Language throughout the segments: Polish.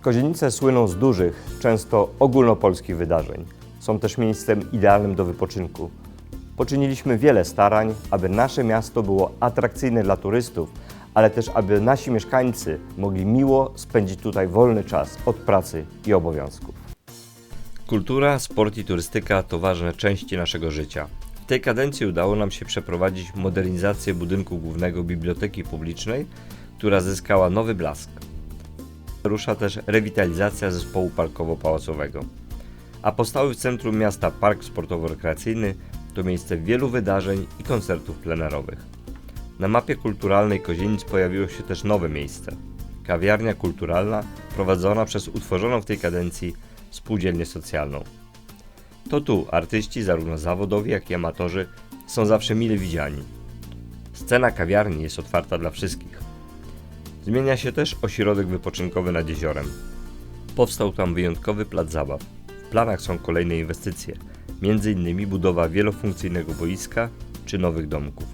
Kozienice słyną z dużych, często ogólnopolskich wydarzeń. Są też miejscem idealnym do wypoczynku. Poczyniliśmy wiele starań, aby nasze miasto było atrakcyjne dla turystów, ale też aby nasi mieszkańcy mogli miło spędzić tutaj wolny czas od pracy i obowiązków. Kultura, sport i turystyka to ważne części naszego życia. W tej kadencji udało nam się przeprowadzić modernizację budynku głównego Biblioteki Publicznej, która zyskała nowy blask. Rusza też rewitalizacja zespołu parkowo-pałacowego. A powstały w centrum miasta Park Sportowo-Rekreacyjny to miejsce wielu wydarzeń i koncertów plenerowych. Na mapie kulturalnej Kozienic pojawiło się też nowe miejsce. Kawiarnia kulturalna prowadzona przez utworzoną w tej kadencji spółdzielnię socjalną. To tu artyści, zarówno zawodowi, jak i amatorzy, są zawsze mile widziani. Scena kawiarni jest otwarta dla wszystkich. Zmienia się też ośrodek wypoczynkowy nad jeziorem. Powstał tam wyjątkowy plac zabaw. W planach są kolejne inwestycje, m.in. budowa wielofunkcyjnego boiska czy nowych domków.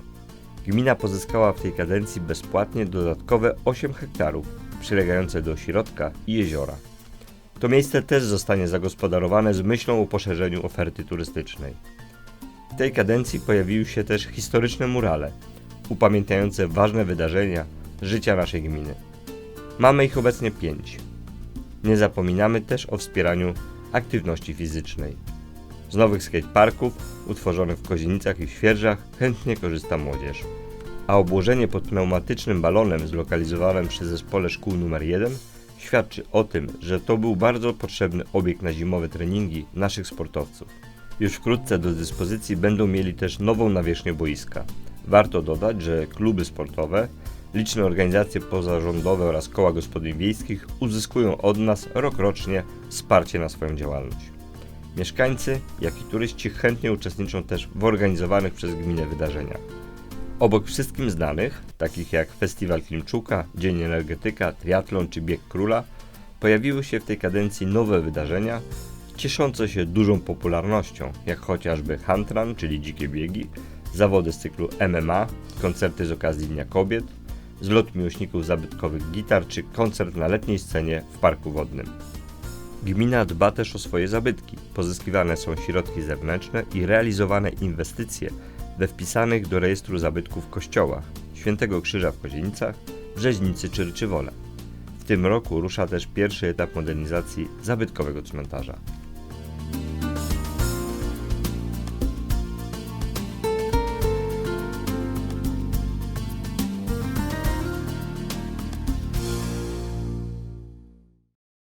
Gmina pozyskała w tej kadencji bezpłatnie dodatkowe 8 hektarów przylegające do ośrodka i jeziora. To miejsce też zostanie zagospodarowane z myślą o poszerzeniu oferty turystycznej. W tej kadencji pojawiły się też historyczne murale, upamiętniające ważne wydarzenia życia naszej gminy. Mamy ich obecnie pięć. Nie zapominamy też o wspieraniu aktywności fizycznej. Z nowych skateparków utworzonych w Kozienicach i Świerżach chętnie korzysta młodzież. A obłożenie pod pneumatycznym balonem zlokalizowanym przy zespole szkół nr 1 świadczy o tym, że to był bardzo potrzebny obiekt na zimowe treningi naszych sportowców. Już wkrótce do dyspozycji będą mieli też nową nawierzchnię boiska. Warto dodać, że kluby sportowe, liczne organizacje pozarządowe oraz koła gospodyń wiejskich uzyskują od nas rokrocznie wsparcie na swoją działalność. Mieszkańcy, jak i turyści chętnie uczestniczą też w organizowanych przez gminę wydarzeniach. Obok wszystkim znanych, takich jak Festiwal Klimczuka, Dzień Energetyka, Triatlon czy Bieg Króla, pojawiły się w tej kadencji nowe wydarzenia, cieszące się dużą popularnością, jak chociażby Huntran, czyli dzikie biegi, zawody z cyklu MMA, koncerty z okazji Dnia Kobiet, zlot miłośników zabytkowych gitar czy koncert na letniej scenie w Parku Wodnym. Gmina dba też o swoje zabytki. Pozyskiwane są środki zewnętrzne i realizowane inwestycje we wpisanych do rejestru zabytków kościołach Świętego Krzyża w Kozienicach, Rzeźnicy czy Ryczywole. W tym roku rusza też pierwszy etap modernizacji zabytkowego cmentarza.